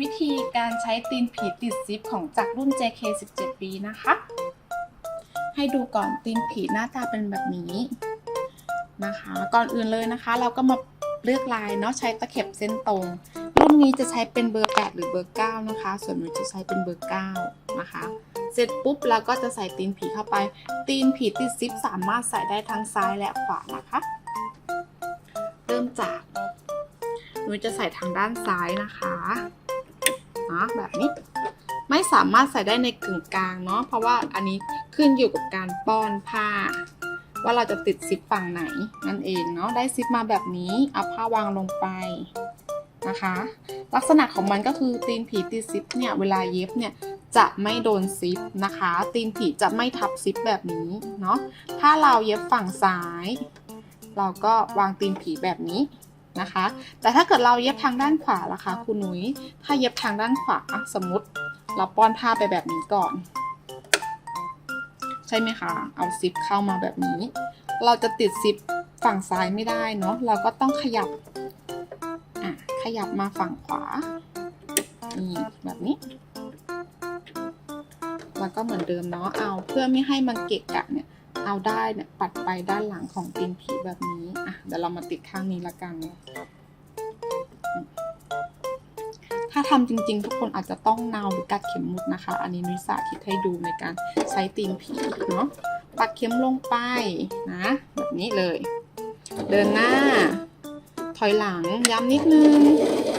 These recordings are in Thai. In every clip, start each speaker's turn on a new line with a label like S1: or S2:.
S1: วิธีการใช้ตีนผีติดซิปของจากรุ่น JK 17B นะคะ ให้ดูก่อนตีนผีหน้าตาเป็นแบบนี้นะคะ ก่อนอื่นเลยนะคะ เราก็มาเลือกลายเนาะใช้ตะเข็บเส้นตรง รุ่นนี้จะใช้เป็นเบอร์ 8 หรือเบอร์ 9 นะคะ ส่วนหนูจะใช้เป็นเบอร์ 9 นะคะ เสร็จปุ๊บเราก็จะใส่ตีนผีเข้าไป ตีนผีติดซิปสามารถใส่ได้ทั้งซ้ายและขวานะคะ เริ่มจากหนูจะใส่ทางด้านซ้ายนะคะ เนาะแบบนี้ ไม่สามารถใส่ได้ในกึ่งกลางเนาะเพราะว่าอันนี้ขึ้นอยู่กับการป้อนผ้า ว่าเราจะติดซิปฝั่งไหนนั่นเองเนาะได้ซิปมาแบบนี้เอาผ้าวางลงไปนะคะ ลักษณะของมันก็คือตีนผีติดซิปเนี่ยเวลาเย็บเนี่ยจะไม่โดนซิปนะคะ ตีนผีจะไม่ทับซิปแบบนี้เนาะถ้าเราเย็บฝั่งซ้าย เราก็วางตีนผีแบบนี้ นะคะ แต่ถ้าเกิดเราเย็บทางด้านขวาล่ะคะคุณหนุยถ้าเย็บทางด้านขวาสมมติเราป้อนผ้าไปแบบนี้ก่อน ใช่ไหมคะเอาซิปเข้ามาแบบนี้ เราจะติดซิปฝั่งซ้ายไม่ได้เนาะเราก็ต้องขยับอะขยับมาฝั่งขวานี่แบบนี้แล้วก็เหมือนเดิมเนาะเอาเพื่อไม่ให้มันเกะกะเนี่ยเอาได้เนี่ยปัดไปด้านหลังของตีนผีแบบนี้ อะเดี๋ยวเรามาติดข้างนี้ละกัน ถ้าทำจริงๆ ทุกคนอาจจะต้องนาวหรือกัดเข็มหมุดนะคะ อันนี้นุ้ยสาธิตให้ดูในการใช้ตีนผีเนาะปักเข็มลงไปนะ แบบนี้เลย เดินหน้า ถอยหลังย้ำนิดนึง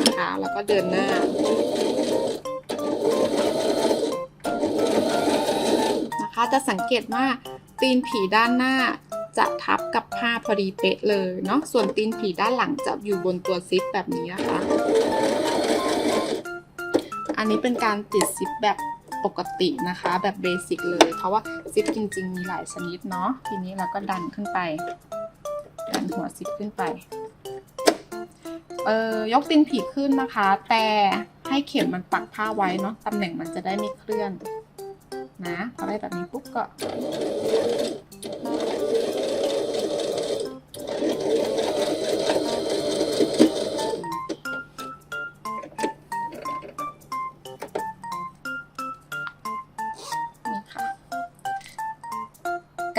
S1: นะคะแล้วก็เดินหน้านะคะจะสังเกตว่าตีนผีด้านหน้า จะทับกับผ้าพอดีเป๊ะเลยเนาะส่วนตีนผีด้านหลังจะอยู่บนตัวซิปแบบนี้นะคะ อันนี้เป็นการติดซิปแบบปกตินะคะ แบบเบสิกเลย เพราะว่าซิปจริง ๆ มีหลายชนิดเนาะทีนี้เราก็ดันขึ้นไป ดันหัวซิปขึ้นไปเอ่อยกตีนผีขึ้นนะคะ แต่ให้เข็มมันปักผ้าไว้เนาะตำแหน่งมันจะได้ไม่เคลื่อนนะพอได้แบบนี้ปุ๊บก็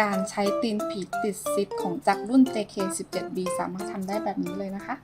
S1: การใช้ตีนผีติดซิปของจากรุ่น JK17B สามารถทำได้แบบนี้เลยนะคะ